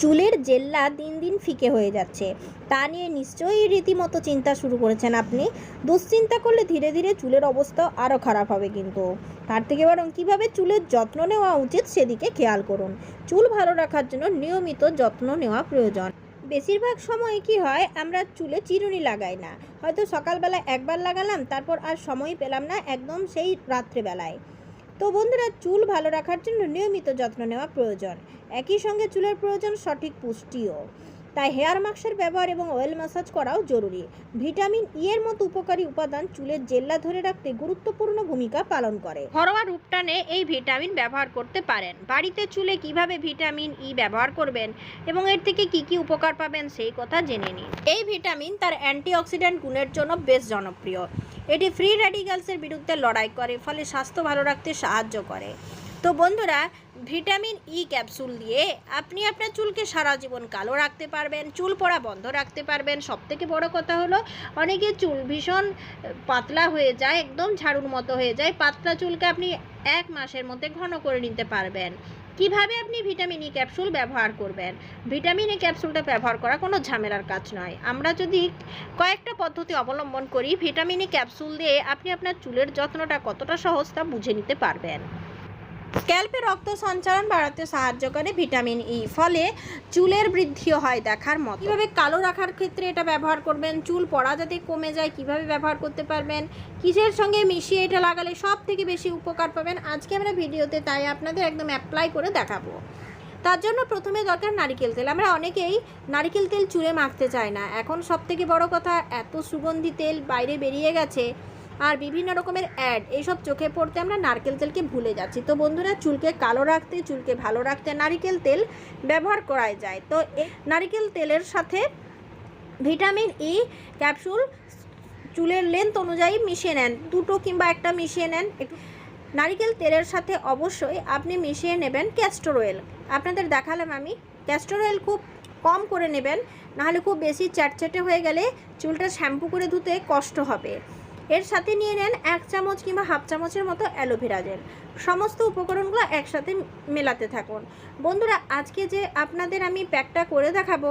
চুলের জেল্লা দিন দিন ফিকে হয়ে যাচ্ছে। তা নিয়ে নিশ্চয়ই রীতিমতো চিন্তা শুরু করেছেন আপনি। দুশ্চিন্তা করলে ধীরে ধীরে চুলের অবস্থা আরও খারাপ হবে কিন্তু। তার থেকে বরং কীভাবে চুলের যত্ন নেওয়া উচিত সেদিকে খেয়াল করুন। চুল ভালো রাখার জন্য নিয়মিত যত্ন নেওয়া প্রয়োজন। বেশিরভাগ সময় কি হয়, আমরা চুলে চিরুনি লাগাই না। হয়তো সকালবেলা একবার লাগালাম, তারপর আর সময় পেলাম না একদম সেই রাত্রেবেলায়। তো বন্ধুরা, চুল ভালো রাখার জন্য নিয়মিত যত্ন নেওয়া প্রয়োজন। একই সঙ্গে চুলের প্রয়োজন সঠিক পুষ্টিও। তাই হেয়ার মাস্কের ব্যবহার এবং অয়েল ম্যাসাজ করাও জরুরি। ভিটামিন ই এর মতো উপকারী উপাদান চুলের জেল্লা ধরে রাখতে গুরুত্বপূর্ণ ভূমিকা পালন করে। ঘরোয়া রূপটানে এই ভিটামিন ব্যবহার করতে পারেন। বাড়িতে চুলে কীভাবে ভিটামিন ই ব্যবহার করবেন এবং এর থেকে কি কি উপকার পাবেন সেই কথা জেনে নিন। এই ভিটামিন তার অ্যান্টিঅক্সিডেন্ট গুণের জন্য বেশ জনপ্রিয়। এটি ফ্রি র্যাডিক্যালসের বিরুদ্ধে লড়াই করে, ফলে স্বাস্থ্য ভালো রাখতে সাহায্য করে। তো বন্ধুরা ভিটামিন ই ক্যাপসুল দিয়ে আপনি আপনার চুলকে সারা জীবন কালো রাখতে পারবেন, চুল পড়া বন্ধ রাখতে পারবেন। সব থেকে বড় কথা হলো, অনেকে চুল ভীষণ পাতলা হয়ে যায়, একদম ঝাড়ুর মতো হয়ে যায়। পাতলা চুলকে আপনি এক মাসের মধ্যে ঘন করে নিতে পারবেন। কীভাবে আপনি ভিটামিন ই ক্যাপসুল ব্যবহার করবেন? ভিটামিন ই ক্যাপসুলটা ব্যবহার করা কোনো ঝামেলার কাজ নয়। আমরা যদি কয়েকটা পদ্ধতি অবলম্বন করি, ভিটামিন ই ক্যাপসুল দিয়ে আপনি আপনার চুলের যত্নটা কতটা সহজ তা বুঝে নিতে পারবেন। স্ক্যাল্পে রক্ত সঞ্চালন বাড়াতে সাহায্য করে ভিটামিন ই, ফলে চুলের বৃদ্ধিও হয় দেখার মতো। কীভাবে কালো রাখার ক্ষেত্রে এটা ব্যবহার করবেন? চুল পড়া যাতে কমে যায়, কীভাবে ব্যবহার করতে পারবেন? কিসের সঙ্গে মিশিয়ে এটা লাগালে সব থেকে বেশি উপকার পাবেন? আজকে আমরা ভিডিওতে তাই আপনাদের একদম অ্যাপ্লাই করে দেখাবো। তার জন্য প্রথমে দরকার নারিকেল তেল। আমরা অনেকেই নারিকেল তেল চুলে মাখতে চাই না। এখন সব থেকে বড় কথা, এত সুগন্ধি তেল বাইরে বেরিয়ে গেছে আর বিভিন্ন রকমের অ্যাড এইসব চোখে পড়তে আমরা নারকেল তেলকে ভুলে যাচ্ছি। তো বন্ধুরা, চুলকে কালো রাখতে, চুলকে ভালো রাখতে নারিকেল তেল ব্যবহার করাই যায়। তো নারিকেল তেলের সাথে ভিটামিন ই ক্যাপসুল চুলের লেন্থ অনুযায়ী মিশিয়ে নেন। দুটো কিংবা একটা মিশিয়ে নেন। নারিকেল তেলের সাথে অবশ্যই আপনি মিশিয়ে নেবেন ক্যাস্টর অয়েল আপনাদের দেখালাম আমি। ক্যাস্টর অয়েল খুব কম করে নেবেন, নাহলে খুব বেশি চ্যাটচ্যাটে হয়ে গেলে চুলটা শ্যাম্পু করে ধুতে কষ্ট হবে। এর সাথে নিয়ে নেন এক চামচ কিংবা হাফ চামচের মতো অ্যালোভেরা জেল। সমস্ত উপকরণগুলো একসাথে মেলাতে থাকুন। বন্ধুরা, আজকে যে আপনাদের আমি প্যাকটা করে দেখাবো,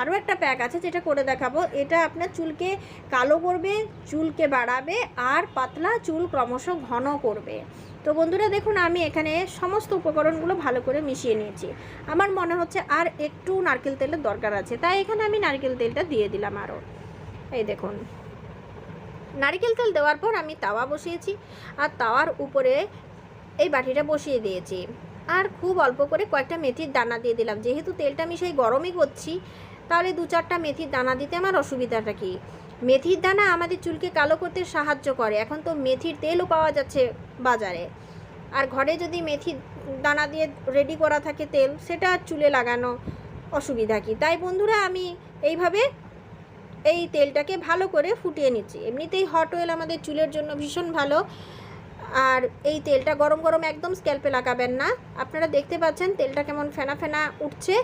আরও একটা প্যাক আছে যেটা করে দেখাবো। এটা আপনার চুলকে কালো করবে, চুলকে বাড়াবে আর পাতলা চুল ক্রমশ ঘন করবে। তো বন্ধুরা, দেখুন, আমি এখানে সমস্ত উপকরণগুলো ভালো করে মিশিয়ে নিয়েছি। আমার মনে হচ্ছে আর একটু নারকেল তেলের দরকার আছে। তাই এখানে আমি নারকেল তেলটা দিয়ে দিলাম আরও। এই দেখুন। নারকেল তেল দেওয়ার পর আমি তাওয়া বসিয়েছি আর তাওয়ার উপরে এই বাটিটা বসিয়ে দিয়েছি। আর খুব অল্প করে কয়েকটা মেথির দানা দিয়ে দিলাম। যেহেতু তেলটা আমি সেই গরমই করছি, তাহলে দু চারটা মেথির দানা দিতে আমার অসুবিধাটা কি? মেথির দানা আমাদের চুলকে কালো করতে সাহায্য করে। এখন তো মেথির তেলও পাওয়া যাচ্ছে বাজারে। আর ঘরে যদি মেথির দানা দিয়ে রেডি করা থাকে তেল, সেটা চুলে লাগানো অসুবিধা কি? তাই বন্ধুরা, আমি এইভাবে এই তেলটাকে ভালো করে ফুটিয়ে নিচ্ছি। এমনিতেই হট অয়েল আমাদের চুলের জন্য ভীষণ ভালো। আর এই তেলটা গরম গরম একদম স্ক্যাল্পে লাগাবেন না। আপনারা দেখতে পাচ্ছেন তেলটা কেমন ফেনা ফেনা উঠছে।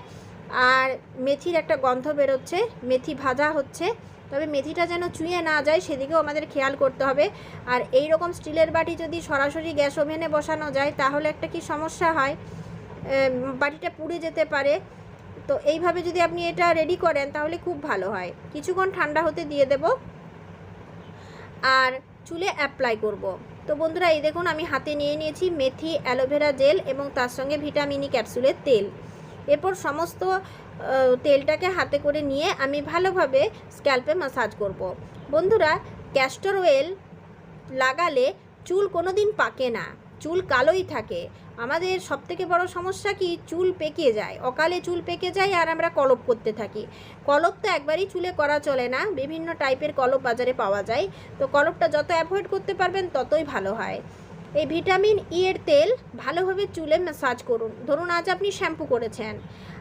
আর মেথির একটা গন্ধ বেরোচ্ছে, মেথি ভাজা হচ্ছে। তবে মেথিটা যেন চুইয়ে না যায়, সেদিকেও আমাদের খেয়াল করতে হবে। আর এই রকম স্টিলের বাটি যদি সরাসরি গ্যাস ওভেনে বসানো যায়, তাহলে একটা কি সমস্যা হয়? বাটিটা পুড়ে যেতে পারে। তো এইভাবে যদি আপনি এটা রেডি করেন, তাহলে খুব ভালো হয়। কিছুক্ষণ ঠান্ডা হতে দিয়ে দেব। আর চুলে অ্যাপ্লাই করব। তো বন্ধুরা, এই দেখুন, আমি হাতে নিয়ে নিয়েছি মেথি অ্যালোভেরা জেল এবং তার সঙ্গে ভিটামিনি ক্যাপসুলের তেল। এরপর সমস্ত তেলটাকে হাতে করে নিয়ে আমি ভালোভাবে স্ক্যাল্পে মাসাজ করব। বন্ধুরা ক্যাস্টর অয়েল লাগালে চুল কোনো দিন পাকে না। চুল কালোই থাকে। আমাদের সবথেকে বড় সমস্যা কি? চুল পেকে যায়। অকালে চুল পেকে যায় আর আমরা কলপ করতে থাকি। কলপ তো একবারই চুলে করা চলে না। বিভিন্ন টাইপের কলপ বাজারে পাওয়া যায়। তো কলপটা যত অ্যাভয়েড করতে পারবেন, ততই ভালো হয়। এই ভিটামিন ই এর তেল ভালোভাবে চুলে ম্যাসাজ করুন। ধরুন, আজ আপনি শ্যাম্পু করেছেন।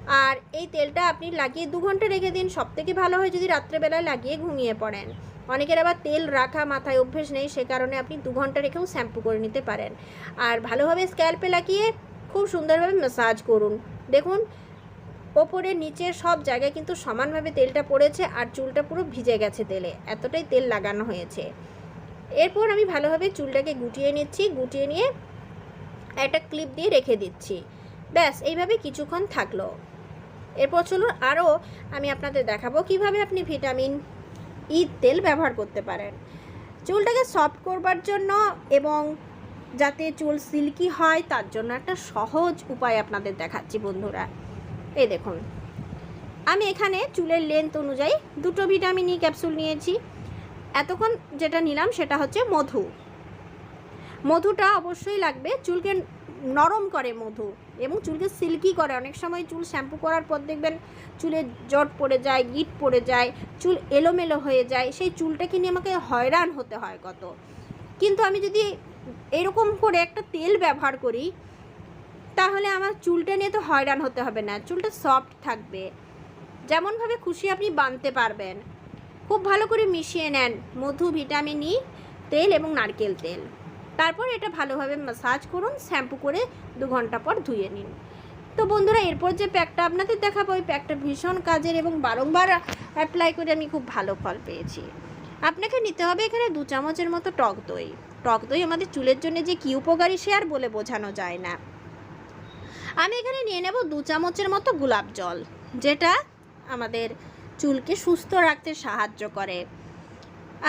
আর এই তেলটা আপনি লাগিয়ে দু ঘণ্টা রেখে দিন। সব থেকে ভালো হয় যদি রাত্রেবেলায় লাগিয়ে ঘুমিয়ে পড়েন। অনেকের আবার তেল রাখা মাথায় অভ্যেস নেই, সে কারণে আপনি দু ঘণ্টা রেখেও শ্যাম্পু করে নিতে পারেন। আর ভালোভাবে স্ক্যাল্পে লাগিয়ে খুব সুন্দরভাবে ম্যাসাজ করুন। দেখুন, ওপরে, নিচে সব জায়গায় কিন্তু সমানভাবে তেলটা পড়েছে আর চুলটা পুরো ভিজে গেছে তেলে। এতটাই তেল লাগানো হয়েছে। এরপর আমি ভালোভাবে চুলটাকে গুটিয়ে নিচ্ছি। গুটিয়ে নিয়ে একটা ক্লিপ দিয়ে রেখে দিচ্ছি। ব্যাস, এইভাবে কিছুক্ষণ থাকল। এরপর চলুন আরও আমি আপনাদের দেখাবো কীভাবে আপনি ভিটামিন ই তেল ব্যবহার করতে পারেন। চুলটাকে সফট করবার জন্য এবং যাতে চুল সিল্কি হয়, তার জন্য একটা সহজ উপায় আপনাদের দেখাচ্ছি বন্ধুরা। এই দেখুন, আমি এখানে চুলের লেন্থ অনুযায়ী দুটো ভিটামিন ই ক্যাপসুল নিয়েছি। এতক্ষণ যেটা নিলাম সেটা হচ্ছে মধু। মধুটা অবশ্যই লাগবে, চুলকে নরম করে মধু। এবং চুলকে সিল্কি করে। অনেক সময় চুল শ্যাম্পু করার পর দেখবেন চুলে জট পড়ে যায়, গিট পড়ে যায়, চুল এলোমেলো হয়ে যায়। সেই চুলটাকে নিয়ে আমাকে হয়রান হতে হয় কত। কিন্তু আমি যদি এরকম করে একটা তেল ব্যবহার করি, তাহলে আমার চুলটা নিয়ে তো হয়রান হতে হবে না। চুলটা সফট থাকবে। যেমনভাবে খুশি আপনি বাঁধতে পারবেন। খুব ভালো করে মিশিয়ে নেন মধু, ভিটামিন ই, তেল এবং নারকেল তেল। তারপর এটা ভালোভাবে মাসাজ করুন শ্যাম্পু করে দু ঘণ্টা পর ধুয়ে নিন। তো বন্ধুরা, এরপর যে প্যাকটা আপনাদের দেখাবো, ওই প্যাকটা ভীষণ কাজের এবং বারংবার অ্যাপ্লাই করে আমি খুব ভালো ফল পেয়েছি। আপনাকে নিতে হবে এখানে দু চামচের মতো টক দই। টক দই আমাদের চুলের জন্য যে কী উপকারী সে আর বলে বোঝানো যায় না। আমি এখানে নিয়ে নেব দু চামচের মতো গোলাপ জল, যেটা আমাদের চুলকে সুস্থ রাখতে সাহায্য করে।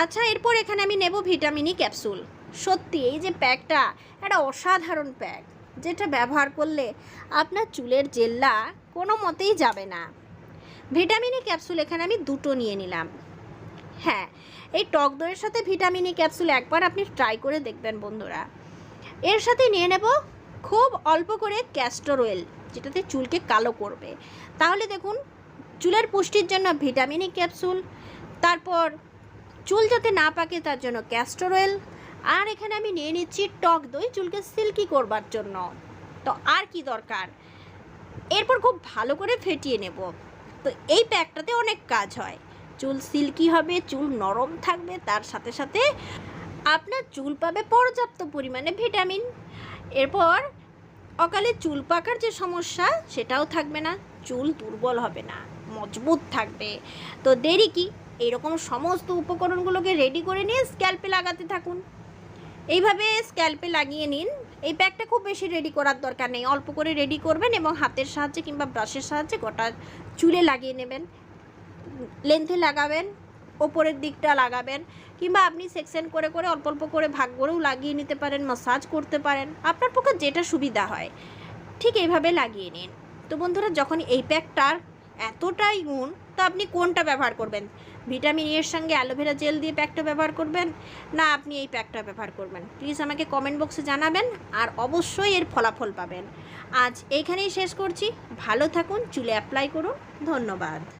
আচ্ছা এরপর এখানে আমি নেব ভিটামিনই ক্যাপসুল সত্যি, এই যে প্যাকটা, একটা অসাধারণ প্যাক, যেটা ব্যবহার করলে আপনার চুলের জেল্লা কোনো মতেই যাবে না। ভিটামিনই ক্যাপসুল এখানে আমি দুটো নিয়ে নিলাম। হ্যাঁ এই টক দইয়ের সাথে ভিটামিনই ক্যাপসুল একবার আপনি ট্রাই করে দেখবেন বন্ধুরা। এর সাথে নিয়ে নেব খুব অল্প করে ক্যাস্টর অয়েল, যেটাতে চুলকে কালো করবে। তাহলে দেখুন, চুলের পুষ্টির জন্য ভিটামিনই ক্যাপসুল, তারপর চুল যাতে না পাকে তার জন্য ক্যাস্টর অয়েল আর এখানে আমি নিয়ে নিচ্ছি টক দই, চুলকে সিল্কি করবার জন্য। তো আর কি দরকার? এরপর খুব ভালো করে ফেটিয়ে নেব। তো এই প্যাকটাতে অনেক কাজ হয়। চুল সিল্কি হবে, চুল নরম থাকবে, তার সাথে সাথে আপনার চুল পাবে পর্যাপ্ত পরিমাণে ভিটামিন। এরপর অকালে চুল পাকার যে সমস্যা, সেটাও থাকবে না, চুল দুর্বল হবে না, মজবুত থাকবে। তো দেরি কি? এরকম সমস্ত উপকরণগুলোকে রেডি করে নিয়ে স্ক্যাল্পে লাগাতে থাকুন। এইভাবে স্ক্যাল্পে লাগিয়ে নিন। এই প্যাকটা খুব বেশি রেডি করার দরকার নেই। অল্প করে রেডি করবেন এবং হাতের সাহায্যে কিংবা ব্রাশের সাহায্যে গোটা চুলে লাগিয়ে নেবেন। লেন্থে লাগাবেন, ওপরের দিকটা লাগাবেন কিংবা আপনি সেকশন করে করে, অল্প অল্প করে ভাগ করেও লাগিয়ে নিতে পারেন মাসাজ করতে পারেন। আপনার পক্ষে যেটা সুবিধা হয়, ঠিক এইভাবে লাগিয়ে নিন। তো বন্ধুরা, যখন এই প্যাকটার এতটাই গুণ তো আপনি কোনটা ব্যবহার করবেন? ভিটামিন এর সঙ্গে অ্যালোভেরা জেল দিয়ে প্যাকটা ব্যবহার করবেন? না, আপনি এই প্যাকটা ব্যবহার করবেন। প্লিজ আমাকে কমেন্ট বক্সে জানাবেন আর অবশ্যই এর ফলাফল পাবেন। আজ এইখানেই শেষ করছি। ভালো থাকুন, চুলে অ্যাপ্লাই করুন। ধন্যবাদ।